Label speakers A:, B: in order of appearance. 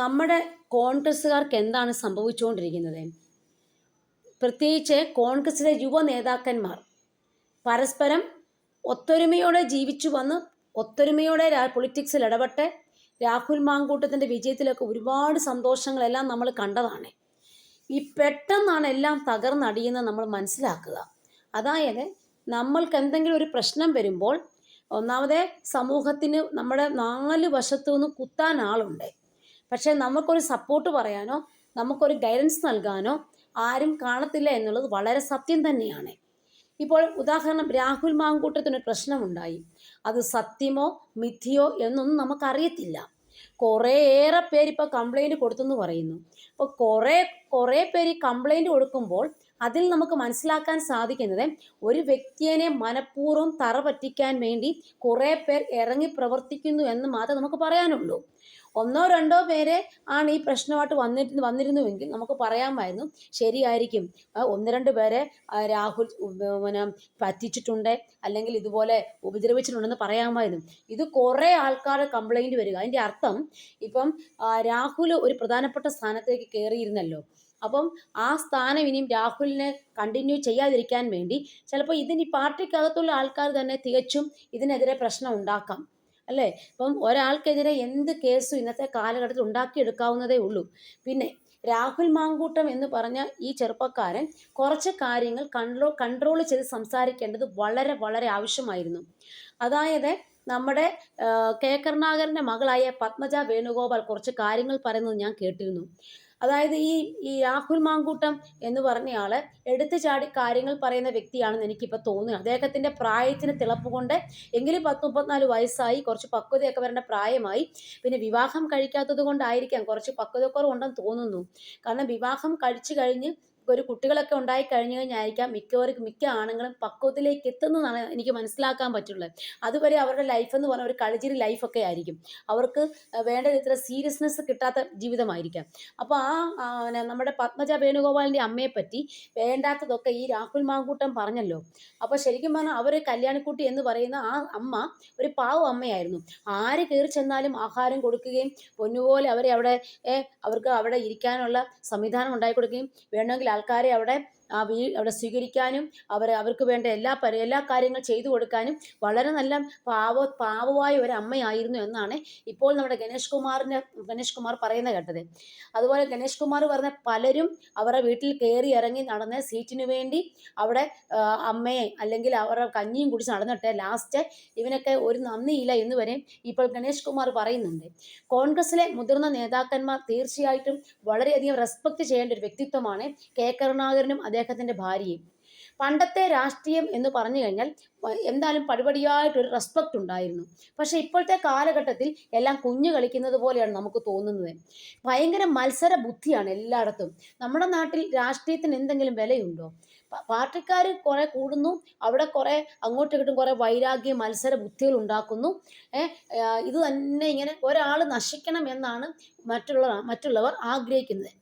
A: നമ്മുടെ കോൺഗ്രസ്സുകാർക്ക് എന്താണ് സംഭവിച്ചുകൊണ്ടിരിക്കുന്നത്? പ്രത്യേകിച്ച് കോൺഗ്രസിലെ യുവ നേതാക്കന്മാർ പരസ്പരം ഒത്തൊരുമയോടെ ജീവിച്ചു വന്ന് ഒത്തൊരുമയോടെ പൊളിറ്റിക്സിൽ ഇടപെട്ട് രാഹുൽ മാങ്കൂട്ടത്തിന്റെ വിജയത്തിലൊക്കെ ഒരുപാട് സന്തോഷങ്ങളെല്ലാം നമ്മൾ കണ്ടതാണ്. ഈ പെട്ടെന്നാണ് എല്ലാം തകർന്നടിയുന്നത് നമ്മൾ മനസ്സിലാക്കുക. അതായത് നമ്മൾക്ക് എന്തെങ്കിലും ഒരു പ്രശ്നം വരുമ്പോൾ ഒന്നാമതേ സമൂഹത്തിന് നമ്മുടെ നാല് വശത്തു നിന്ന് കുത്താൻ ആളുണ്ട്. പക്ഷേ നമുക്കൊരു സപ്പോർട്ട് പറയാനോ നമുക്കൊരു ഗൈഡൻസ് നൽകാനോ ആരും കാണത്തില്ല എന്നുള്ളത് വളരെ സത്യം തന്നെയാണ്. ഇപ്പോൾ ഉദാഹരണം രാഹുൽ മാങ്കൂട്ടത്തിനൊരു പ്രശ്നമുണ്ടായി. അത് സത്യമോ മിഥ്യയോ എന്നൊന്നും നമുക്കറിയത്തില്ല. കുറേയേറെ പേര് ഇപ്പോൾ കംപ്ലൈന്റ് കൊടുത്തെന്ന് പറയുന്നു. അപ്പോൾ കുറേ കുറേ പേര് ഈ കംപ്ലൈന്റ് കൊടുക്കുമ്പോൾ അതിൽ നമുക്ക് മനസ്സിലാക്കാൻ സാധിക്കുന്നത് ഒരു വ്യക്തിയെ മനഃപൂർവം തറ പറ്റിക്കാൻ വേണ്ടി കുറേ പേർ ഇറങ്ങി പ്രവർത്തിക്കുന്നു എന്ന് മാത്രമേ നമുക്ക് പറയാനുള്ളൂ. ഒന്നോ രണ്ടോ പേരെ ആണ് ഈ പ്രശ്നമായിട്ട് വന്നിട്ട് വന്നിരുന്നുവെങ്കിൽ നമുക്ക് പറയാമായിരുന്നു ശരിയായിരിക്കും. ഒന്ന് രണ്ട് പേരെ രാഹുൽ പിന്നെ പറ്റിച്ചിട്ടുണ്ട് അല്ലെങ്കിൽ ഇതുപോലെ ഉപദ്രവിച്ചിട്ടുണ്ടെന്ന് പറയാമായിരുന്നു. ഇത് കുറേ ആൾക്കാർ കംപ്ലൈന്റ് വരിക. അതിന്റെ അർത്ഥം ഇപ്പം രാഹുൽ ഒരു പ്രധാനപ്പെട്ട സ്ഥാനത്തേക്ക് കയറിയിരുന്നല്ലോ. അപ്പം ആ സ്ഥാനം ഇനിയും രാഹുലിനെ കണ്ടിന്യൂ ചെയ്യാതിരിക്കാൻ വേണ്ടി ചിലപ്പോൾ ഇതിന് പാർട്ടിക്കകത്തുള്ള ആൾക്കാർ തന്നെ തികച്ചും ഇതിനെതിരെ പ്രശ്നം ഉണ്ടാക്കാം അല്ലേ? ഇപ്പം ഒരാൾക്കെതിരെ എന്ത് കേസും ഇന്നത്തെ കാലഘട്ടത്തിൽ ഉണ്ടാക്കിയെടുക്കാവുന്നതേ ഉള്ളൂ. പിന്നെ രാഹുൽ മാങ്കൂട്ടം എന്ന് പറഞ്ഞ ഈ ചെറുപ്പക്കാരൻ കുറച്ച് കാര്യങ്ങൾ കൺട്രോ കൺട്രോൾ ചെയ്ത് സംസാരിക്കേണ്ടത് വളരെ വളരെ ആവശ്യമായിരുന്നു. അതായത് നമ്മുടെ കെ കരുണാകരന്റെ മകളായ പത്മജ വേണുഗോപാൽ കുറച്ച് കാര്യങ്ങൾ പറയുന്നത് ഞാൻ കേട്ടിരുന്നു. അതായത് ഈ ഈ രാഹുൽ മാങ്കൂട്ടം എന്ന് പറഞ്ഞയാൾ എടുത്തു ചാടി കാര്യങ്ങൾ പറയുന്ന വ്യക്തിയാണെന്ന് എനിക്കിപ്പോൾ തോന്നുന്നു. അദ്ദേഹത്തിന്റെ പ്രായത്തിന് തിളപ്പ് കൊണ്ട് എങ്കിലും പത്ത് മുപ്പത്തിനാല് വയസ്സായി കുറച്ച് പക്വതയൊക്കെ വരേണ്ട പ്രായമായി. പിന്നെ വിവാഹം കഴിക്കാത്തത് കൊണ്ടായിരിക്കാം കുറച്ച് പക്വതക്കുറവുണ്ടെന്ന് തോന്നുന്നു. കാരണം വിവാഹം കഴിച്ചു കഴിഞ്ഞ് ഒരു കുട്ടികളൊക്കെ ഉണ്ടായി കഴിഞ്ഞു കഴിഞ്ഞായിരിക്കാം മിക്കവർക്ക് മിക്ക ആണുങ്ങളും പക്വത്തിലേക്ക് എത്തുന്നതാണ് എനിക്ക് മനസ്സിലാക്കാൻ പറ്റുള്ളത്. അതുവരെ അവരുടെ ലൈഫ് എന്ന് പറഞ്ഞാൽ ഒരു കളിച്ചിരി ലൈഫൊക്കെ ആയിരിക്കും. അവർക്ക് വേണ്ട ഇത്ര സീരിയസ്നെസ് കിട്ടാത്ത ജീവിതമായിരിക്കാം. അപ്പോൾ ആ ആ, നമ്മുടെ പത്മജ വേണുഗോപാലിന്റെ അമ്മയെ പറ്റി വേണ്ടാത്തതൊക്കെ ഈ രാഹുൽ മാങ്കൂട്ടം പറഞ്ഞല്ലോ. അപ്പോൾ ശരിക്കും പറഞ്ഞാൽ അവർ കല്യാണിക്കുട്ടി എന്ന് പറയുന്ന ആ അമ്മ ഒരു പാവ അമ്മയായിരുന്നു. ആര് കയറി ചെന്നാലും ആഹാരം കൊടുക്കുകയും പൊന്നുപോലെ അവരെ അവിടെ അവർക്ക് അവിടെ ഇരിക്കാനുള്ള സംവിധാനം ഉണ്ടാക്കി കൊടുക്കുകയും വേണമെങ്കിൽ ആൾക്കാരെ അവിടെ ആ വീ അവിടെ സ്വീകരിക്കാനും അവർ അവർക്ക് വേണ്ട എല്ലാ പരി എല്ലാ കാര്യങ്ങൾ ചെയ്തു കൊടുക്കാനും വളരെ നല്ല പാവ പാവമായ ഒരു അമ്മയായിരുന്നു എന്നാണ് ഇപ്പോൾ നമ്മുടെ ഗണേഷ് കുമാറിന്റെ ഗണേഷ് കുമാർ പറയുന്ന കേട്ടത്. അതുപോലെ ഗണേഷ് കുമാർ പറഞ്ഞ പലരും അവരുടെ വീട്ടിൽ കയറി ഇറങ്ങി നടന്ന സീറ്റിന് വേണ്ടി അവിടെ അമ്മയെ അല്ലെങ്കിൽ അവരുടെ കഞ്ഞിയും കുടിച്ച് നടന്നിട്ട് ലാസ്റ്റ് ഇവനൊക്കെ ഒരു നന്ദിയില്ല എന്ന് വരെ ഇപ്പോൾ ഗണേഷ് കുമാർ പറയുന്നുണ്ട്. കോൺഗ്രസിലെ മുതിർന്ന നേതാക്കന്മാർ തീർച്ചയായിട്ടും വളരെയധികം റെസ്പെക്ട് ചെയ്യേണ്ട ഒരു വ്യക്തിത്വമാണ് കെ. കരുണാകരനും അദ്ദേഹത്തിന്റെ ഭാര്യയും. പണ്ടത്തെ രാഷ്ട്രീയം എന്ന് പറഞ്ഞു കഴിഞ്ഞാൽ എന്തായാലും പടിപടിയായിട്ടൊരു റെസ്പെക്റ്റ് ഉണ്ടായിരുന്നു. പക്ഷേ ഇപ്പോഴത്തെ കാലഘട്ടത്തിൽ എല്ലാം കുഞ്ഞു കളിക്കുന്നത് പോലെയാണ് നമുക്ക് തോന്നുന്നത്. ഭയങ്കര മത്സര ബുദ്ധിയാണ് എല്ലായിടത്തും. നമ്മുടെ നാട്ടിൽ രാഷ്ട്രീയത്തിന് എന്തെങ്കിലും വിലയുണ്ടോ? പാർട്ടിക്കാർ കുറേ കൂടുന്നു അവിടെ കുറേ അങ്ങോട്ടും ഇങ്ങോട്ടും കുറേ വൈരാഗ്യ മത്സര ബുദ്ധികൾ ഉണ്ടാക്കുന്നു. ഇത് തന്നെ ഇങ്ങനെ ഒരാൾ നശിക്കണം എന്നാണ് മറ്റുള്ള മറ്റുള്ളവർ ആഗ്രഹിക്കുന്നത്.